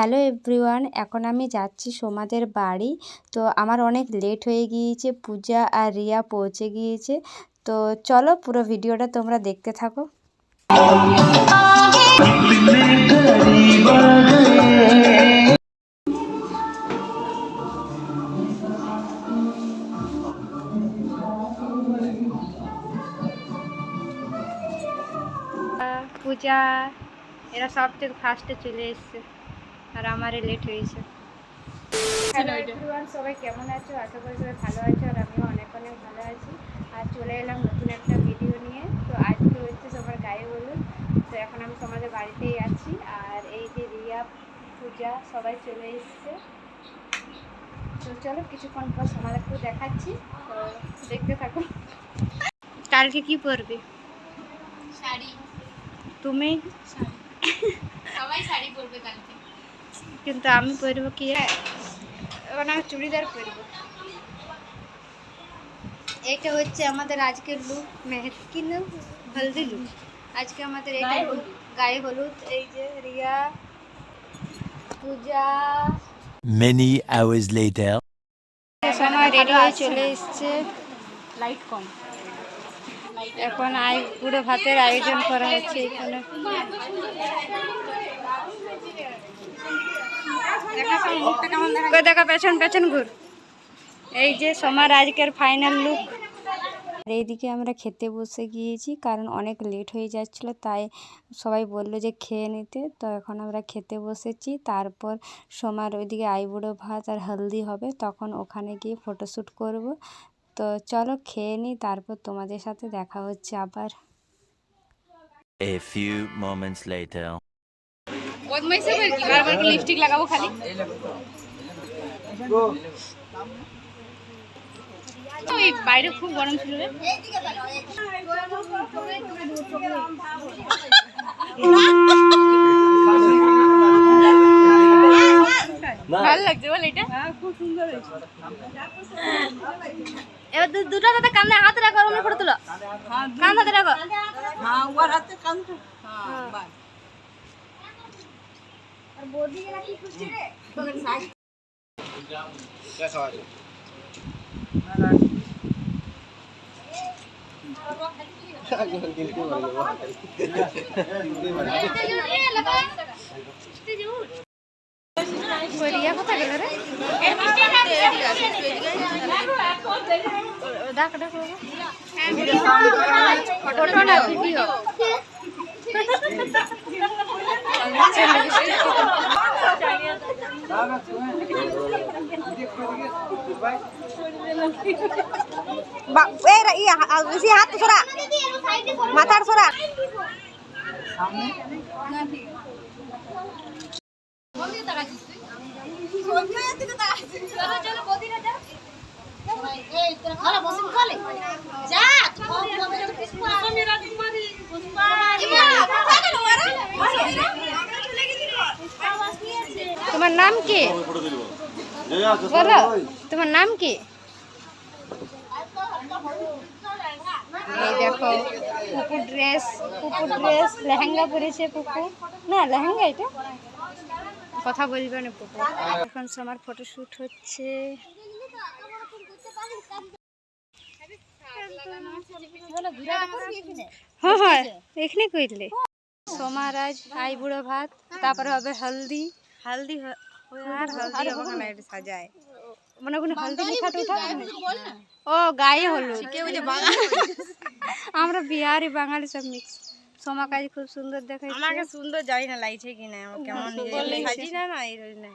Hello everyone, এখন আমি যাচ্ছি সোমাদের বাড়ি। তো আমার অনেক লেট হয়ে গিয়েছে, পূজা আর রিয়া পৌঁছে গিয়েছে। তো চলো পুরো ভিডিওটা তোমরা দেখতে থাকো। পূজা, এরা সব থেকে ফার্স্টে চলে এসছে। আর আমারে লেট হয়েছে। হ্যালো এভরিওয়ান সবাই কেমন আছো? আশা করি সবাই ভালো আছো আর আমিও অনেক অনেক ভালো আছি। আর চলে এলাম নতুন একটা ভিডিও নিয়ে। তো আজকে হচ্ছে সবার গায়ে বলুন তো এখন আমি তোমাদের বাড়িতেই আছি। আর এই যে রিয়া পূজা সবাই চলে এসছে। তো চলো কিছুক্ষণ পর সমাজকে দেখাচ্ছি। তো দেখতে থাকো। কালকে কি পরবে? শাড়ি। তুমি? সবাই শাড়ি পরবে কালকে। কিন্তু আমি পরবো কি? মানে আমি চুড়িদার পরবো। এটা হচ্ছে আমাদের আজকের লুক মেহেদি হলদি লুক আজকে আমাদের এটা গায়ে গায়ে হলুদ এই যে Riya Puja. Many hours later. সময় রেডি হয়ে চলে এসছে। লাইট কম। এখন আই পুরো ভাতের আয়োজন করা হচ্ছে এখানে। কই দেখা পেছন পেছন ঘুর। এই যে সমার আজকের ফাইনাল লুক আর এইদিকে আমরা খেতে বসে গিয়েছি কারণ অনেক লেট হয়ে যাচ্ছিল তাই সবাই বলল যে খেয়ে নিতে। তো এখন আমরা খেতে বসেছি তারপর সোমার ওইদিকে আইবুড়ো ভাত আর হলদি হবে তখন ওখানে গিয়ে ফটোশ্যুট করব। তো চলো খেয়ে নিই তারপর তোমাদের সাথে দেখা হচ্ছে আবার। A few moments later. বদমাইশি করে কি? বারবার করে লিপস্টিক লাগাবো খালি? ওই বাইরে খুব গরম ছিল রে। ভালো লাগছে বল এটা? খুব সুন্দর এবার দুটো দাদা কান্দে হাতে রাখো অন্য ফটো তুলো। কান হাতে রাখো। রিয়া কোথায় গেল রে ডাক ডাক ফটো না ভিডিও হাত সরা। মাথার সরা। তোমার নাম কি? বলো, তোমার নাম কি? দেখো পুকুর ড্রেস পুকুর ড্রেস লেহেঙ্গা পরেছে পুকুর না, লেহেঙ্গা এটা? কথা বলবে না পুকুর এখন আমার ফটোশ্যুট হচ্ছে। হ্যাঁ হ্যাঁ এখানে করলে সোমারাজ আই বুড়ো ভাত, তারপরে হবে হলদি। হলদি আর হলদি হবে না। এটা সাজায়। মানে ওখানে হলদি লেখাটা উঠাবে ও গায়ে হলুদ। আমরা বিহারি বাঙালি সব মিক্স সোমা কাজ খুব সুন্দর দেখাচ্ছে আমাকে সুন্দর জানি না লাগছে কি না কেমন সাজি না না এই না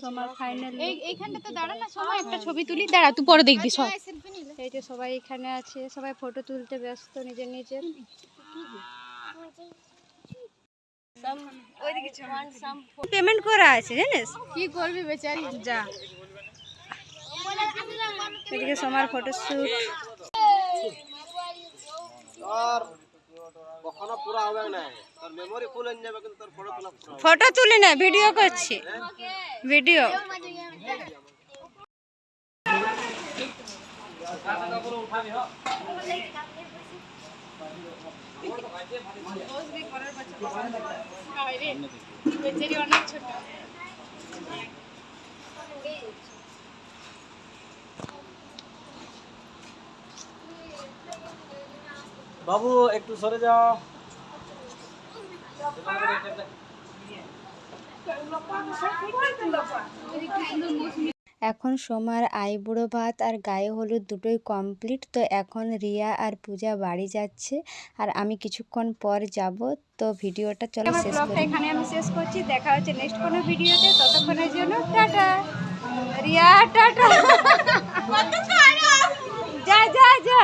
সোমার ফাইনাল এইখানটাতে দাঁড়া না একটা ছবি তুলি দাঁড়া তুই পরে দেখবি এই যে সবাই এখানে আছে সবাই ফটো তুলতে ব্যস্ত নিজের নিজের। পেমেন্ট করা আছে জানিস? কি করবি বেচারি? যা। এদিকে সোমার ফটো শুট কখনো পুরো হবে না। তোর মেমোরি ফুল হয়ে যাবে কিন্তু তোর ফটো তোলা পুরো হবে ফটো তুলি না ভিডিও করছি। ভিডিও বেচারি অনেক ছোট। বাবু একটু সরে যাও। এখন সোমার আইবুড়ো ভাত আর গায়ে হলুদ দুটোই কমপ্লিট তো এখন রিয়া আর পূজা বাড়ি যাচ্ছে আর আমি কিছুক্ষণ পর যাব। তো ভিডিওটা চলো শেষ করি। এখানে আমি শেষ করছি দেখা হচ্ছে নেক্সট কোনো ভিডিওতে ততক্ষণের জন্য টাটা। রিয়া টাটা। যা যা যা।